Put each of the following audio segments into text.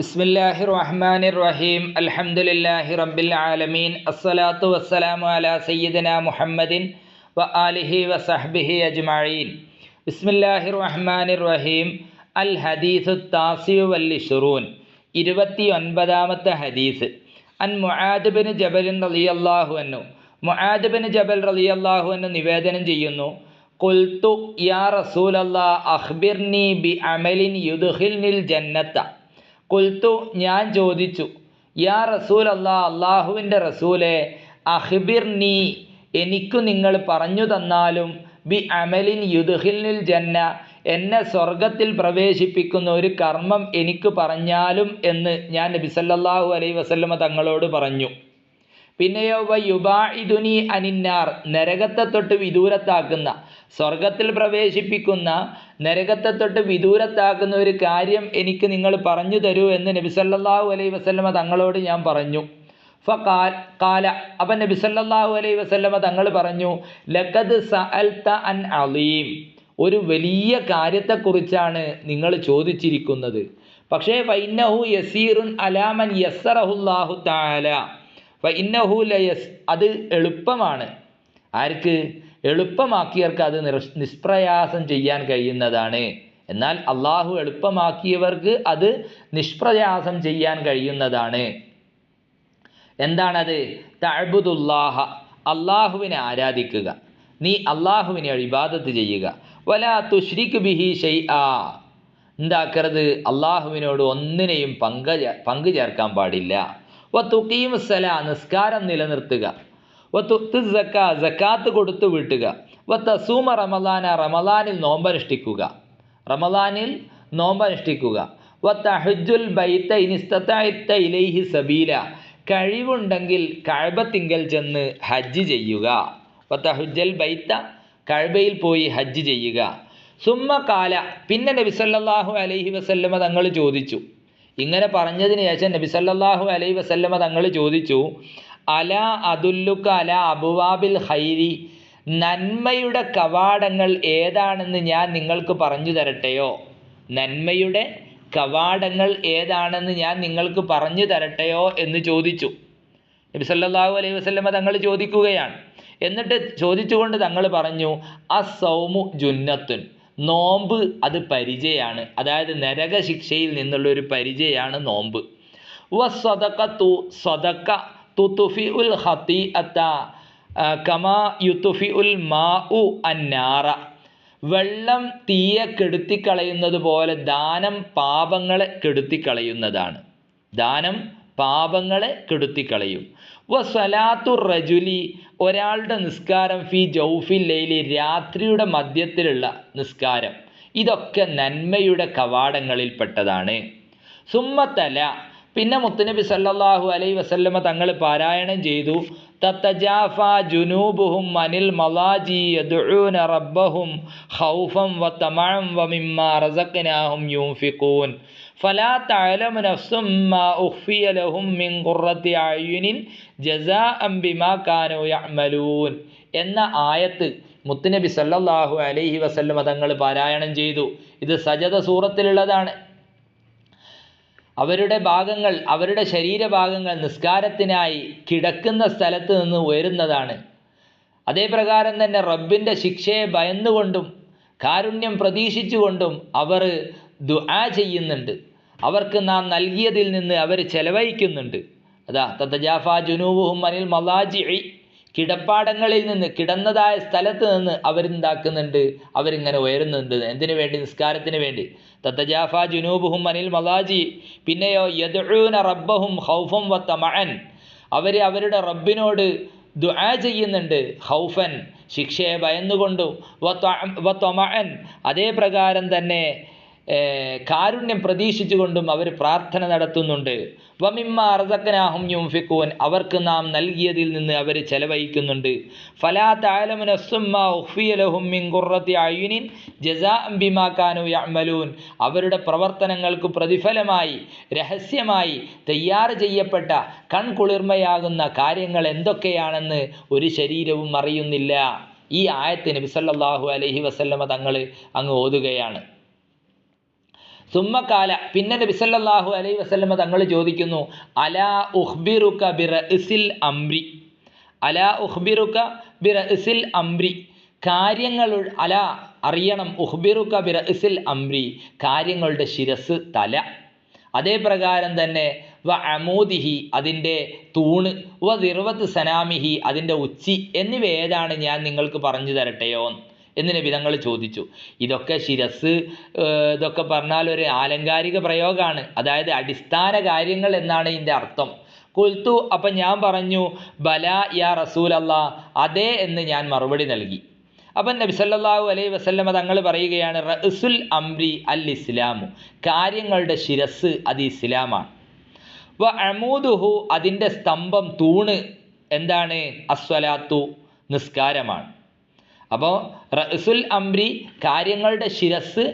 ബിസ്മില്ലാഹി റഹ്മാനിർ റഹീം അൽഹംദുലില്ലാഹി റബ്ബിൽ ആലമീൻ. അസ്സലാത്തു വസ്സലാമു അലാ സയ്യിദന മുഹമ്മദിൻ വ ആലിഹി വസഹ്ബിഹി അജ്മഈൻ. ബിസ്മില്ലാഹി റഹ്മാനിർ റഹീം അൽ ഹദീസു താസിയു വല്ലിഷുറൂൻ. ഇരുപത്തി ഒൻപതാമത്തെ ഹദീസ്. അൻ മുആദബിന് ജബലിൻ റളിയല്ലാഹു അന്നു മുആദബിന് ജബൽ റളിയല്ലാഹു അന്നു നിവേദനം ചെയ്യുന്നു കുൽത്തു യാ റസൂലല്ലാ അഖ്ബിർനി ബി അമലിൻ യുദ്ഖിൽനിൽ ജന്നത്ത. കുൽത്തു ഞാൻ ചോദിച്ചു യാ റസൂൽ അല്ലാ അള്ളാഹുവിന്റെ റസൂലെ അഹ്ബിർ നീ എനിക്കു നിങ്ങൾ പറഞ്ഞു തന്നാലും ബി അമലിൻ യുദ്ഹിൽനിൽ ജന്ന എന്നെ സ്വർഗത്തിൽ പ്രവേശിപ്പിക്കുന്ന ഒരു കർമ്മം എനിക്ക് പറഞ്ഞാലും എന്ന് ഞാൻ നബി സല്ലല്ലാഹു അലൈഹി വസല്ലമ തങ്ങളോട് പറഞ്ഞു. പിന്നെയോ വ യുബാഇദുനി അനിന്നാർ നരകത്തെ തൊട്ട് വിദൂരത്താക്കുന്ന സ്വർഗത്തിൽ പ്രവേശിപ്പിക്കുന്ന നരകത്തെ തൊട്ട് വിദൂരത്താക്കുന്ന ഒരു കാര്യം എനിക്ക് നിങ്ങൾ പറഞ്ഞു തരൂ എന്ന് നബിസല്ലാഹു അലൈഹി വസല്ലമ തങ്ങളോട് ഞാൻ പറഞ്ഞു. ഫകാൽ കാല. അപ്പം നബിസല്ലാഹു അലൈഹി വസല്ലമ തങ്ങൾ പറഞ്ഞു ലഖദ് സഅൽത അൻ അലീം. ഒരു വലിയ കാര്യത്തെക്കുറിച്ചാണ് നിങ്ങൾ ചോദിച്ചിരിക്കുന്നത്. പക്ഷേ വൈനഹു യസീറുൻ അലാമൻ യസ്സറഹുല്ലാഹു താല വൈനഹു ലയസ് അത് എളുപ്പമാണ്. ആർക്ക്? എളുപ്പമാക്കിയവർക്ക് അത് നിഷ്പ്രയാസം ചെയ്യാൻ കഴിയുന്നതാണ്. എന്നാൽ അള്ളാഹു എളുപ്പമാക്കിയവർക്ക് അത് നിഷ്പ്രയാസം ചെയ്യാൻ കഴിയുന്നതാണ്. എന്താണത്? തഴബുദുല്ലാഹ അള്ളാഹുവിനെ ആരാധിക്കുക. നീ അള്ളാഹുവിനെ ഇബാദത്ത് ചെയ്യുക. വല തുഷ്രിക് ബിഹി ഷെയ് ആ എന്താക്കരുത്? അള്ളാഹുവിനോട് ഒന്നിനെയും പങ്ക പങ്കു ചേർക്കാൻ പാടില്ല. വ തുക്കീം സല നിസ്കാരം നിലനിർത്തുക. വ തുത്ത് സക്ക സക്കാത്ത് കൊടുത്തു വീട്ടുക. വത്ത സൂമ റമലാന റമലാനിൽ നോമ്പനുഷ്ഠിക്കുക. റമലാനിൽ നോമ്പനുഷ്ഠിക്കുക. വത്ത ഹുജുൽ ബൈത്ത ഇനിസ്തത്ത ഇലൈഹി സബീല. കഴിവുണ്ടെങ്കിൽ കഴബത്തിങ്കൽ ചെന്ന് ഹജ്ജ് ചെയ്യുക. വത്ത ഹുജൽ ബൈത്ത കഴബയിൽ പോയി ഹജ്ജ് ചെയ്യുക. സുമ്മ കാല പിന്നെ നബി സല്ലല്ലാഹു അലൈഹി വസല്ലമ തങ്ങൾ ചോദിച്ചു. ഇങ്ങനെ പറഞ്ഞതിന് ശേഷം നബി സല്ലല്ലാഹു അലൈഹി വസല്ലമ തങ്ങൾ ചോദിച്ചു അല അതുല്ലുക്ക അല അബുവാബിൽ ഹൈരി നന്മയുടെ കവാടങ്ങൾ ഏതാണെന്ന് ഞാൻ നിങ്ങൾക്ക് പറഞ്ഞു തരട്ടെയോ? നന്മയുടെ കവാടങ്ങൾ ഏതാണെന്ന് ഞാൻ നിങ്ങൾക്ക് പറഞ്ഞു തരട്ടെയോ എന്ന് ചോദിച്ചു. നബി സല്ലല്ലാഹു അലൈഹി വസല്ലമ തങ്ങൾ ചോദിക്കുകയാണ്. എന്നിട്ട് ചോദിച്ചുകൊണ്ട് തങ്ങൾ പറഞ്ഞു അസൗമു ജുന്നത്തുൻ. നോമ്പ് അത് പരിചയമാണ് അതായത് നരകശിക്ഷയിൽ നിന്നുള്ള ഒരു പരിചയമാണ് നോമ്പ്. വ സ്വതക്കത്തു സ്വതക്ക തുതുഫി ഉൽ ഹത്തി അത്ത കമാ യുത്തുഫി ഉൽ മാ ഉ അന്നാറ വെള്ളം തീയെ കെടുത്തിക്കളയുന്നത് പോലെ ദാനം പാപങ്ങളെ കെടുത്തിക്കളയുന്നതാണ്. ദാനം പാപങ്ങളെ കെടുത്തിക്കളയും. വ സലാത്തു റജുലി ഒരാളുടെ നിസ്കാരം ഫി ജൗഫിൽ ലൈലി രാത്രിയുടെ മധ്യത്തിലുള്ള നിസ്കാരം. ഇതൊക്കെ നന്മയുടെ കവാടങ്ങളിൽപ്പെട്ടതാണ്. സുമ്മത്തല പിന്നെ മുത്തുനബി സല്ലല്ലാഹു അലൈ വസല്ലമ തങ്ങൾ പാരായണം ചെയ്തു. തത്തജാഫ ജുനൂബുഹും അനിൽ മലാജി യദുഊന റബ്ബഹും ഖൗഫം വതമഅം വമിമ്മാ റസഖ്നാഹും യൂൻഫിഖൂൻ ഫലാ തഅലമു നഫ്സും മാ ഉഖ്ഫിയ ലഹും മിൻ ഖുർറത്തി അയുനിൻ ജസാഅൻ ബിമാ കാനൂ യഅമലൂൻ. എന്ന ആയത്ത് മുത്തുനബി സല്ലല്ലാഹു അലൈഹി വസല്ലമ തങ്ങൾ പാരായണം ചെയ്തു. ഇത് സജദ സൂറത്തിലുള്ളതാണ്. അവരുടെ ഭാഗങ്ങൾ അവരുടെ ശരീരഭാഗങ്ങൾ നിസ്കാരത്തിനായി കിടക്കുന്ന സ്ഥലത്ത് നിന്ന് ഉയരുന്നതാണ്. അതേപ്രകാരം തന്നെ റബ്ബിന്റെ ശിക്ഷയെ ഭയന്നുകൊണ്ടും കാരുണ്യം പ്രതീക്ഷിച്ചുകൊണ്ടും അവർ ദുആ ചെയ്യുന്നുണ്ട്. അവർക്ക് നാം നൽകിയതിൽ നിന്ന് അവർ ചെലവഴിക്കുന്നുണ്ട്. അതാ തത്തജാഫ ജുനൂബുഹും അനിൽ മലാജി കിടപ്പാടങ്ങളിൽ നിന്ന് കിടന്നതായ സ്ഥലത്ത് നിന്ന് അവരെന്താക്കുന്നുണ്ട് അവരിങ്ങനെ ഉയരുന്നുണ്ട്. എന്തിനു വേണ്ടി? നിസ്കാരത്തിന് വേണ്ടി. തത്തജാഫ ജുനൂബുഹും അനിൽ മലാജി പിന്നെയോ യദൂന റബ്ബഹും ഹൗഫും വത്ത തമഅൻ അവർ അവരുടെ റബ്ബിനോട് ദുആ ചെയ്യുന്നുണ്ട് ഹൗഫൻ ശിക്ഷയെ ഭയന്നുകൊണ്ടും അതേ പ്രകാരം തന്നെ കാരുണ്യം പ്രതീക്ഷിച്ചുകൊണ്ടും അവർ പ്രാർത്ഥന നടത്തുന്നുണ്ട്. വമിമ്മ അർസക്കനാഹും യുംഫിക്കൂൻ അവർക്ക് നാം നൽകിയതിൽ നിന്ന് അവർ ചെലവഴിക്കുന്നുണ്ട്. ഫലാ താലമു നഫ്സുമ്മ ഉഖ്ഫിയ ലഹും മിൻ ഖുർറത്തി അയുനിൻ ജസാഅൻ ബിമാ കാനൂ യഅമലൂൻ. അവരുടെ പ്രവർത്തനങ്ങൾക്ക് പ്രതിഫലമായി രഹസ്യമായി തയ്യാർ ചെയ്യപ്പെട്ട കൺകുളിർമയാകുന്ന കാര്യങ്ങൾ എന്തൊക്കെയാണെന്ന് ഒരു ശരീരവും അറിയുന്നില്ല. ഈ ആയത്തിന് അലഹി അലൈഹി വസല്ലമ തങ്ങൾ അങ്ങ് ഓതുകയാണ്. സുമ്മക്കാല പിന്നെ നബി അലൈ അലൈഹി വസല്ലമ തങ്ങൾ ചോദിക്കുന്നു അലാ ഉഹ്ബിറുക്ക ബിറഇസിൽ അംരി? അലാ ഉഹ്ബിറുക്ക ബിറഇസിൽ അംരി. കാര്യങ്ങൾ അല അറിയണം. ഉഹ്ബിറുക്ക ബിറഇസിൽ അംരി. കാര്യങ്ങളുടെ ശിരസ് തല. അതേ പ്രകാരം തന്നെ വ അമൂദിഹി അതിന്റെ തൂണ്. വ ദിർവത്ത് സനാമിഹി അതിന്റെ ഉച്ചി. എന്നിവ ഏതാണ് ഞാൻ നിങ്ങൾക്ക് പറഞ്ഞു തരട്ടെയോ എന്ന് നബി തങ്ങൾ ചോദിച്ചു. ഇതൊക്കെ ശിരസ് ഇതൊക്കെ പറഞ്ഞാൽ ഒരു ആലങ്കാരിക പ്രയോഗമാണ്. അതായത് അടിസ്ഥാന കാര്യങ്ങൾ എന്നാണ് ഇതിന്റെ അർത്ഥം. കുൽത്തു അപ്പം ഞാൻ പറഞ്ഞു ബല യാ റസൂൽ അല്ലാ അതെ എന്ന് ഞാൻ മറുപടി നൽകി. അപ്പം നബി സല്ലല്ലാഹു അലൈഹി വസല്ലമ തങ്ങൾ പറയുകയാണ് റസുൽ അംരി അൽ ഇസ്ലാമു കാര്യങ്ങളുടെ ശിരസ് അത് ഇസ്ലാമാണ്. വ അമൂദുഹു അതിന്റെ സ്തംഭം തൂണ് എന്താണ്? അസ്വലാത്തു നിസ്കാരമാണ്. അപ്പോൾ റസുൽ അംബ്രി കാര്യങ്ങളുടെ ശിരസ്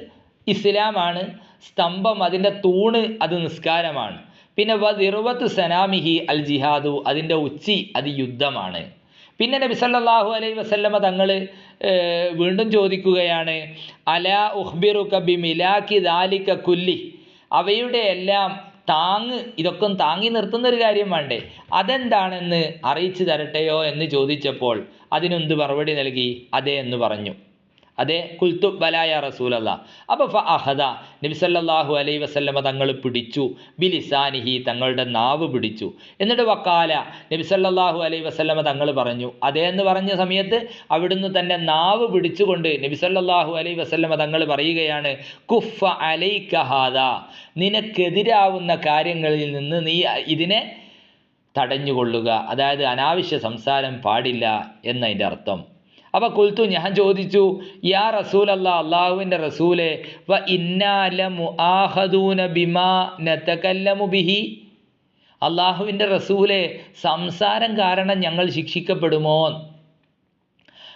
ഇസ്ലാമാണ് സ്തംഭം അതിന്റെ തൂണ് അത് നിസ്കാരമാണ്. പിന്നെ വ ദിർവത്ത് സനാമിഹി അൽ ജിഹാദു അതിന്റെ ഉച്ചി അത് യുദ്ധമാണ്. പിന്നെ നബി സല്ലല്ലാഹു അലൈഹി വസല്ലമ തങ്ങൾ വീണ്ടും ചോദിക്കുകയാണ് അല ഉഹ്ബിറു ബി മിലാക്കി ദാലിക കുല്ലി? അവയുടെ എല്ലാം താങ്ങ് ഇതൊക്കെ താങ്ങി നിർത്തുന്ന ഒരു കാര്യം വേണ്ടേ? അതെന്താണെന്ന് അറിയിച്ചു തരട്ടെയോ എന്ന് ചോദിച്ചപ്പോൾ അതിനൊന്ത് മറുപടി നൽകി അതെ എന്ന് പറഞ്ഞു. അതെ കുൽത്തു ബലായ റസൂലല്ല. അപ്പോൾ ഫ അഹദ നബി സല്ലല്ലാഹു അലൈഹി വസല്ലമ തങ്ങൾ പിടിച്ചു. ബിലിസാനിഹി തങ്ങളുടെ നാവ് പിടിച്ചു. എന്നിട്ട് വക്കാല നബി സല്ലല്ലാഹു അലൈഹി വസല്ലമ തങ്ങൾ പറഞ്ഞു അതേ എന്ന് പറഞ്ഞ സമയത്ത് അവിടുന്ന് തന്റെ നാവ് പിടിച്ചുകൊണ്ട് നബി സല്ലല്ലാഹു അലൈഹി വസല്ലമ തങ്ങൾ പറയുകയാണ് കുഫ അലൈ കഹാദ നിനക്കെതിരാവുന്ന കാര്യങ്ങളിൽ നിന്ന് നീ ഇതിനെ തടഞ്ഞുകൊള്ളുക. അതായത് അനാവശ്യ സംസാരം പാടില്ല എന്നതിന്റെ അർത്ഥം. അപ്പോൾ കുൽത്തു ഞാൻ ചോദിച്ചു യാ റസൂൽ അല്ലാ അള്ളാഹുവിന്റെ റസൂലെ വ ഇന്നാലമു ബിമാ ബിഹി? അള്ളാഹുവിന്റെ റസൂലെ സംസാരം കാരണം ഞങ്ങൾ ശിക്ഷിക്കപ്പെടുമോ?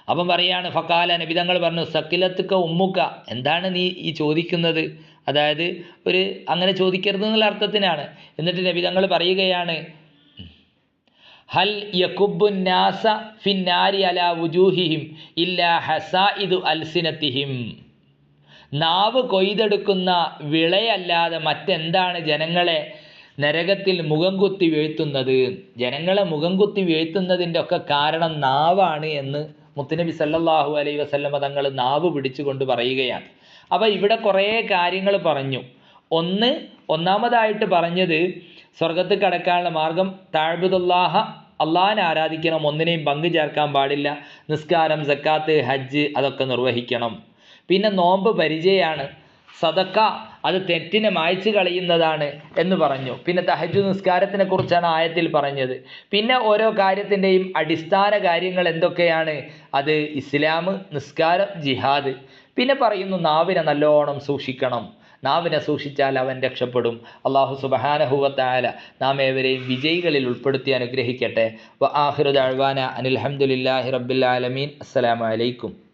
അപ്പം പറയാണ് ഫക്കാല നബിതങ്ങൾ പറഞ്ഞു സക്കിലത്തുക്ക ഉമ്മുക്ക. എന്താണ് നീ ഈ ചോദിക്കുന്നത്? അതായത് ഒരു അങ്ങനെ ചോദിക്കരുത് എന്നുള്ള അർത്ഥത്തിനാണ്. എന്നിട്ട് നബിതങ്ങൾ പറയുകയാണ് ഹൽ യകുബുന്നാസ ഫിന്നാരി അല വുജൂഹിഹിം ഇല്ല നാവ് കൊയ്തെടുക്കുന്ന വിളയല്ലാതെ മറ്റെന്താണ് ജനങ്ങളെ നരകത്തിൽ മുഖം കുത്തി വീഴ്ത്തുന്നത്? ജനങ്ങളെ മുഖം കുത്തി വീഴ്ത്തുന്നതിന്റെ ഒക്കെ കാരണം നാവാണ് എന്ന് മുത്തുനബി സല്ലാഹു അലൈ വസല്ലമ തങ്ങൾ നാവ് പിടിച്ചുകൊണ്ട് പറയുകയാണ്. അപ്പോൾ ഇവിടെ കുറേ കാര്യങ്ങൾ പറഞ്ഞു. ഒന്ന് ഒന്നാമതായിട്ട് പറഞ്ഞത് സ്വർഗത്ത് കടക്കാനുള്ള മാർഗം താഴ്ബുദുല്ലാഹ അള്ളാഹിനെ ആരാധിക്കണം ഒന്നിനെയും പങ്കു ചേർക്കാൻ പാടില്ല. നിസ്കാരം സക്കാത്ത് ഹജ്ജ് അതൊക്കെ നിർവഹിക്കണം. പിന്നെ നോമ്പ് പരിചയമാണ്. സദക്ക അത് തെറ്റിനെ മായ്ച്ചു കളയുന്നതാണ് എന്ന് പറഞ്ഞു. പിന്നെ തഹജു നിസ്കാരത്തിനെ കുറിച്ചാണ് ആയത്തിൽ പറഞ്ഞത്. പിന്നെ ഓരോ കാര്യത്തിന്റെയും അടിസ്ഥാന കാര്യങ്ങൾ എന്തൊക്കെയാണ്? അത് ഇസ്ലാം നിസ്കാരം ജിഹാദ്. പിന്നെ പറയുന്നു നാവിനെ നല്ലോണം സൂക്ഷിക്കണം. നാവിനെ സൂക്ഷിച്ചാൽ അവൻ രക്ഷപ്പെടും. അള്ളാഹു സുബഹാനഹുവത്തായ നാം ഏവരെയും വിജയികളിൽ ഉൾപ്പെടുത്തി അനുഗ്രഹിക്കട്ടെ. വ ആഹിറുദ് അഴ്വാന അനിൽഹമുല്ലാഹി റബ്ബിൽ ആലമീൻ. അസ്സലാമു അലൈക്കും.